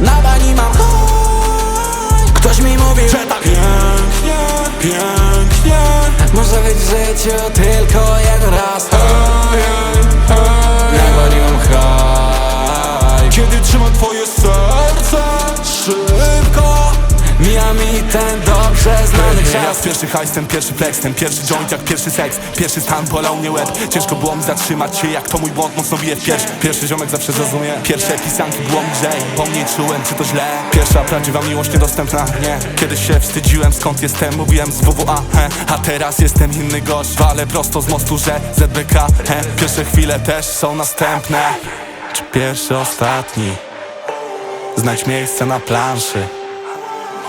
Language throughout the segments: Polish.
Na bani mam. Ktoś mi mówił, że tak pięknie, pięknie. Może być w życiu tylko jeden raz znany Ja czas z pierwszy hajs, ten pierwszy flex, ten pierwszy joint jak pierwszy seks Pierwszy stan bolał mnie łeb, ciężko było mi zatrzymać się Jak to mój błąd mocno bije w Pierwszy ziomek zawsze zrozumie, pierwsze pisanki było mi Bo mniej czułem, czy to źle? Pierwsza prawdziwa miłość niedostępna, nie Kiedyś się wstydziłem skąd jestem, mówiłem z WWA he. A teraz jestem inny gość, walę prosto z mostu, że ZBK he. Pierwsze chwile też są następne Czy pierwszy, ostatni? Znajdź miejsce na planszy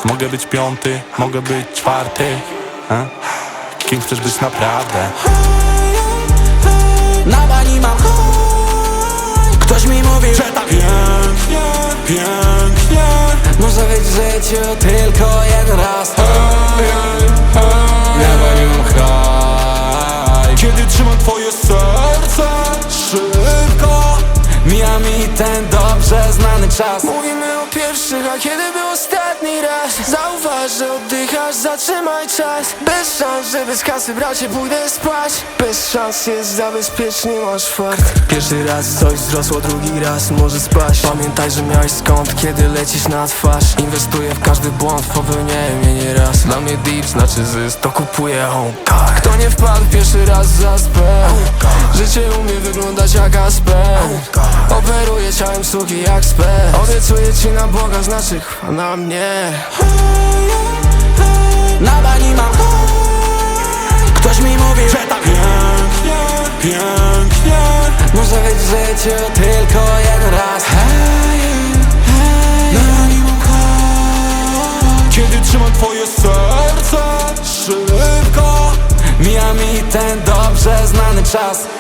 Mogę być piąty, mogę być czwarty a? Kim chcesz być naprawdę? Na bani mam. Ktoś mi mówił, Że tak pięknie, pięknie. Można być w życiu tylko jeden raz. Niebo nie mam haj Kiedy trzymam twoje ten dobrze znany czas. Mówimy o pierwszych, a kiedy był ostatni raz? Zauważ, że oddychasz, zatrzymaj czas. Bez szans, że bez kasy bracie pójdę spać. Bez szans jest zabezpiecznie, masz fakt Pierwszy raz coś wzrosło, drugi raz może spaść. Pamiętaj, że miałeś skąd, kiedy lecisz na twarz. Inwestuję w każdy błąd, popełniałem je nie raz Dla mnie deep znaczy zysk, to kupuję home. Kto nie wpadł pierwszy raz za spell? Życie umie wyglądać jak aspel Suki jak spell Obiecuję ci na Boga, znaczy chwa na mnie. Na bani mam. Ktoś mi mówił, Że tak pięknie, pięknie. Można być w życiu tylko jeden raz. Kiedy trzymam twoje serce Szybko. Mija mi ten dobrze znany czas